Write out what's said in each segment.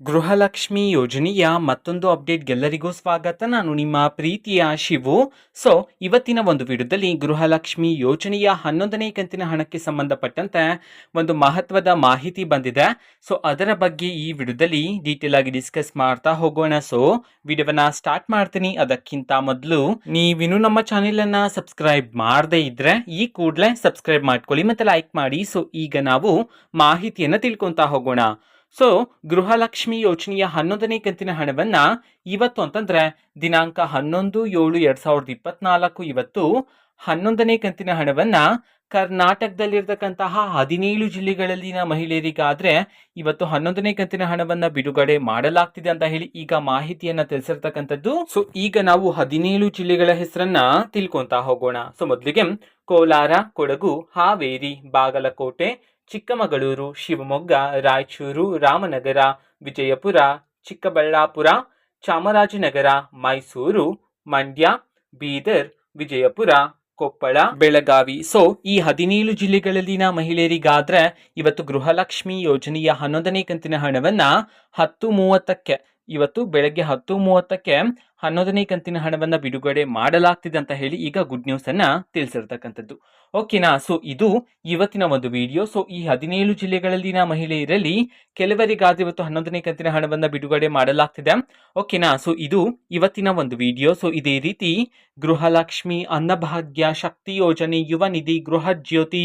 ಗೃಹಲಕ್ಷ್ಮಿ ಯೋಜನೆಯ ಮತ್ತೊಂದು ಅಪ್ಡೇಟ್ಗೆಲ್ಲರಿಗೂ ಸ್ವಾಗತ. ನಾನು ನಿಮ್ಮ ಪ್ರೀತಿಯ ಶಿವು. ಸೊ ಇವತ್ತಿನ ಒಂದು ವಿಡಿಯೋದಲ್ಲಿ ಗೃಹಲಕ್ಷ್ಮಿ ಯೋಜನೆಯ ಹನ್ನೊಂದನೇ ಕಂತಿನ ಹಣಕ್ಕೆ ಸಂಬಂಧಪಟ್ಟಂತೆ ಒಂದು ಮಹತ್ವದ ಮಾಹಿತಿ ಬಂದಿದೆ. ಸೊ ಅದರ ಬಗ್ಗೆ ಈ ವಿಡಿಯೋದಲ್ಲಿ ಡೀಟೇಲ್ ಆಗಿ ಡಿಸ್ಕಸ್ ಮಾಡ್ತಾ ಹೋಗೋಣ. ಸೊ ವಿಡಿಯೋವನ್ನ ಸ್ಟಾರ್ಟ್ ಮಾಡ್ತೀನಿ. ಅದಕ್ಕಿಂತ ಮೊದಲು ನೀವಿನ್ನು ನಮ್ಮ ಚಾನೆಲ್ ಅನ್ನ ಸಬ್ಸ್ಕ್ರೈಬ್ ಮಾಡದೇ ಇದ್ರೆ ಈ ಕೂಡಲೇ ಸಬ್ಸ್ಕ್ರೈಬ್ ಮಾಡ್ಕೊಳ್ಳಿ ಮತ್ತೆ ಲೈಕ್ ಮಾಡಿ. ಸೊ ಈಗ ನಾವು ಮಾಹಿತಿಯನ್ನು ತಿಳ್ಕೊಂತಾ ಹೋಗೋಣ. ಸೊ ಗೃಹಲಕ್ಷ್ಮಿ ಯೋಜನೆಯ ಹನ್ನೊಂದನೇ ಕಂತಿನ ಹಣವನ್ನ ಇವತ್ತು ಅಂತಂದ್ರೆ ದಿನಾಂಕ ಹನ್ನೊಂದು ಏಳು ಎರಡ್ ಸಾವಿರದ ಇಪ್ಪತ್ನಾಲ್ಕು ಇವತ್ತು ಹನ್ನೊಂದನೇ ಕಂತಿನ ಹಣವನ್ನ ಕರ್ನಾಟಕದಲ್ಲಿರ್ತಕ್ಕಂತಹ ಹದಿನೇಳು ಜಿಲ್ಲೆಗಳಲ್ಲಿನ ಮಹಿಳೆಯರಿಗಾದ್ರೆ ಇವತ್ತು ಹನ್ನೊಂದನೇ ಕಂತಿನ ಹಣವನ್ನ ಬಿಡುಗಡೆ ಮಾಡಲಾಗ್ತಿದೆ ಅಂತ ಹೇಳಿ ಈಗ ಮಾಹಿತಿಯನ್ನ ತಿಳಿಸಿರ್ತಕ್ಕಂಥದ್ದು. ಸೊ ಈಗ ನಾವು ಹದಿನೇಳು ಜಿಲ್ಲೆಗಳ ಹೆಸರನ್ನ ತಿಳ್ಕೊಂತ ಹೋಗೋಣ. ಸೊ ಮೊದಲಿಗೆ ಕೋಲಾರ, ಕೊಡಗು, ಹಾವೇರಿ, ಬಾಗಲಕೋಟೆ ಚಿಕ್ಕಮಗಳೂರು, ಶಿವಮೊಗ್ಗ, ರಾಯಚೂರು, ರಾಮನಗರ, ವಿಜಯಪುರ, ಚಿಕ್ಕಬಳ್ಳಾಪುರ, ಚಾಮರಾಜನಗರ, ಮೈಸೂರು, ಮಂಡ್ಯ, ಬೀದರ್, ವಿಜಯಪುರ, ಕೊಪ್ಪಳ, ಬೆಳಗಾವಿ. ಸೊ ಈ ಹದಿನೇಳು ಜಿಲ್ಲೆಗಳಲ್ಲಿನ ಮಹಿಳೆಯರಿಗಾದ್ರೆ ಇವತ್ತು ಗೃಹಲಕ್ಷ್ಮಿ ಯೋಜನೆಯ ಹನ್ನೊಂದನೇ ಕಂತಿನ ಹಣವನ್ನ ಹತ್ತು ಮೂವತ್ತಕ್ಕೆ ಇವತ್ತು ಬೆಳಗ್ಗೆ ಹತ್ತು ಮೂವತ್ತಕ್ಕೆ ಹನ್ನೊಂದನೇ ಕಂತಿನ ಹಣವನ್ನು ಬಿಡುಗಡೆ ಮಾಡಲಾಗ್ತಿದೆ ಅಂತ ಹೇಳಿ ಈಗ ಗುಡ್ ನ್ಯೂಸನ್ನು ತಿಳಿಸಿರ್ತಕ್ಕಂಥದ್ದು. ಓಕೆನಾ ಸೊ ಇದು ಇವತ್ತಿನ ಒಂದು ವಿಡಿಯೋ ಸೊ ಈ ಹದಿನೇಳು ಜಿಲ್ಲೆಗಳಲ್ಲಿನ ಮಹಿಳೆಯರಲ್ಲಿ ಕೆಲವರಿಗಾದ ಇವತ್ತು ಹನ್ನೊಂದನೇ ಕಂತಿನ ಹಣವನ್ನು ಬಿಡುಗಡೆ ಮಾಡಲಾಗ್ತಿದೆ. ಓಕೆನಾ ಸೊ ಇದು ಇವತ್ತಿನ ಒಂದು ವಿಡಿಯೋ ಸೊ ಇದೇ ರೀತಿ ಗೃಹಲಕ್ಷ್ಮಿ ಅನ್ನಭಾಗ್ಯ ಶಕ್ತಿ ಯೋಜನೆ ಯುವ ನಿಧಿ ಗೃಹ ಜ್ಯೋತಿ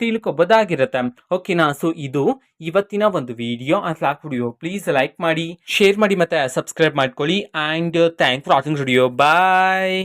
ತಿಳ್ಕೊಬೋದಾಗಿರುತ್ತೆ. ಓಕೆನಾ ಸೊ ಇದು ಇವತ್ತಿನ ಒಂದು ವಿಡಿಯೋ ಅಥವಾ ವಿಡಿಯೋ ಪ್ಲೀಸ್ ಲೈಕ್ ಮಾಡಿ ಶೇರ್ ಮಾಡಿ ಮತ್ತೆ ಸಬ್ಸ್ಕ್ರೈಬ್ ಮಾಡ್ಕೊಳ್ಳಿ. And thank for watching video bye